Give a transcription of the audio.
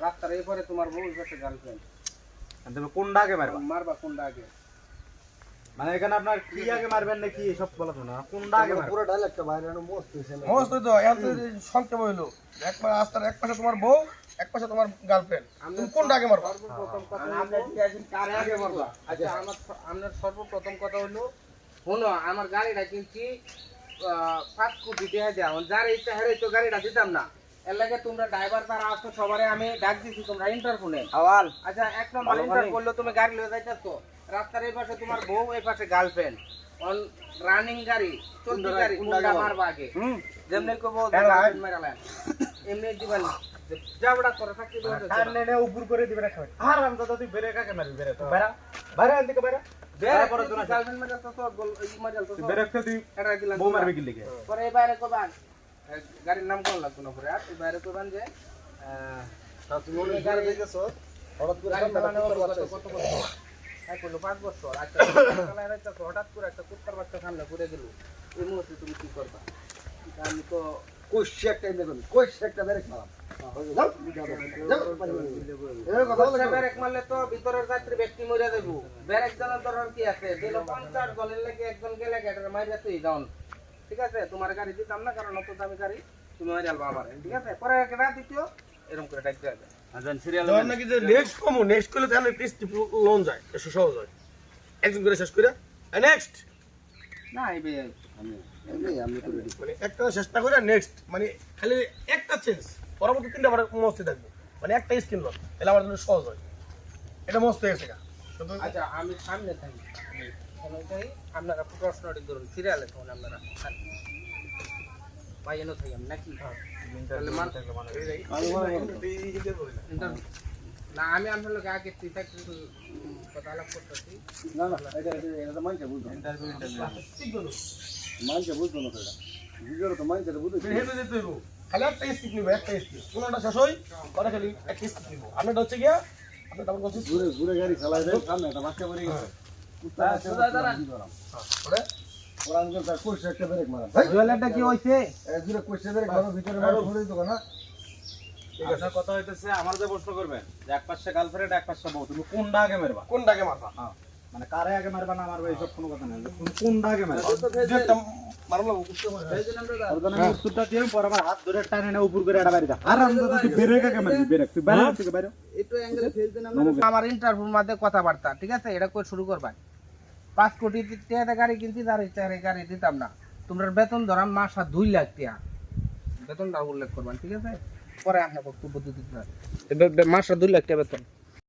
রাস্তার এরপরে তোমার বউ গার্লফ্রেন্ড তুমি কোনটা আগে মারবা? মারবা কোনটা আগে? মানে এখানে আপনার কি আগে মারবেন নাকি সব বলা তো না কোনটা আগে পুরো ডাইলেক্টটা বাইরে আনো মস্ত হইছে মস্ত তো এখন তো সংক্ষেপ হইল একবার রাস্তার এক পাশে তোমার বউ এক পাশে তোমার গার্লফ্রেন্ড তুমি কোনটা আগে মারবা? সর্বপ্রথম কথা হলো- কারে আগে মারবা? আচ্ছা আমার আমার সর্বপ্রথম কথা হলো শোনো আমার গাড়িটা কিনছি আহ, পাঁচ কোটি টাকা দেওয়া যার ইচ্ছা হেরে তো গাড়িটা দিতাম না। এর লাগে তোমরা ড্রাইভার তারা আসতো সবারে আমি ডাক দিছি তোমরা ইন্টারফোনে আওয়াল আচ্ছা এক নম্বর ইন্টার করল তুমি গাড়ি লয়ে যাইতেছো। রাস্তার এই পাশে তোমার বউ এই পাশে গার্লফ্রেন্ড অন রানিং গাড়ি চলতি গাড়ি কোনটা মারবা আগে। যেমনি কো বউ এমনি দিবেন। যাবড়া করে থাকতে দিবেন কার নেনে উপর করে দিবেন একটা আর আমি তো তুই বেরে কাকে মারবি বেরে তো? বেরা বেরা এদিকে বেরা বেরা পরে তো গার্লফ্রেন্ড মারাল তো সব বল এই মারাল তো বেরে তো তুই এটা দিলাম বউ মারবি কি লিগে পরে এই বাইরে কবান। গাড়ির নাম কোন লাগতো না পরে আর বাইরে কবান যে গাড়ি দেখেছ? হঠাৎ করে করল পাঁচ বছর আচ্ছা হঠাৎ করে একটা কুত্তার বাচ্চা সামনে ঘুরে গেল। এই মুহূর্তে তুমি কি করবা? আমি তো কইছে একটা একটা বেরেক মারাম। ব্রেক মারলে তো ভিতরের যাত্রী ব্যক্তি মরে যাব ব্রেক জানার দরকার কি আছে? দিল পঞ্চাশ জনের লেগে একজন গেলে গেটের তুই যাও ঠিক আছে? তোমার গাড়ি দিতাম না কারণ অত দামি গাড়ি তুমি মারি আলবা আমার ঠিক আছে? পরে একটা দ্বিতীয় এরকম করে ডাক দেওয়া যায়। আজান সিরিয়াল নাকি যে নেক্সট কমো নেক্সট করলে তাহলে কিস্তি লোন যায় একটু সহজ হয়। একদিন করে শেষ করে নেক্সট না এই আমি মানে একটা চেষ্টা করে নেক্সট মানে খালি একটা চেঞ্জ পরবর্তী তিনটা বার মস্তি থাকব। মানে একটা স্কিন লোন তাহলে আমার জন্য সহজ হয়। এটা মস্ত হয়ে গেছে আচ্ছা আমি সামনে থাকি। থাকি আপনারা প্রশ্নটি ধরুন সিরিয়ালে তখন আপনারা পাইয়েনও থাকি আমি নাকি? তাহলে মান মনে না। আমি আপনার লোক আগে তুই থাকতে কথা আলাপ করতেছি। না না এটা এটা এটা তো মানছে বুঝতো না। ইন্টারভিউ ইন্টারভিউ মানছে বুঝতো না তো এটা। বুঝলো তো মানছে তো বুঝতো হেঁটে যেতে হইব। খালি একটা স্টিক নিবো একটা স্টিক কোনোটা শেষ হই পরে খালি একটা স্টিক নিবো। আপনারটা হচ্ছে গিয়া আপনি বলছি ঘুরে ঘুরে গাড়ি চালাই দেয় সামনে একটা বাচ্চা পড়ে গেছে। কথা হইতেছে আমার যে প্রশ্ন করবেন এক পাশে গার্লফ্রেন্ড এক পাশে বউ তুমি কোনটা আগে মারবা? কোনটাকে মারবা? হ্যাঁ। মানে কারে আগে মারবা না মারবা এইসব কোনো কথা নাই। তুমি কোনটা আগে মারবা? উত্তরটা পর আমার হাত ধরে টানে না উপর করে এটা বাইরে দাও। আর আমি তো তুই বেরে মারবি বেরে তুই বাইরে থেকে বাইরে। একটু অ্যাঙ্গেলে ফেল দেন আমার ইন্টারভিউর মধ্যে কথাবার্তা ঠিক আছে? এটা করে শুরু করবা? পাঁচ কোটি টাকা গাড়ি কিনতে তার ইচ্ছা গাড়ি দিতাম না। তোমরা বেতন ধরাম মাস আর দুই লাখ টাকা। বেতনটা উল্লেখ করবেন, ঠিক আছে? পরে আপনার বক্তব্য দিতে মাস আর দুই লাখ টাকা বেতন।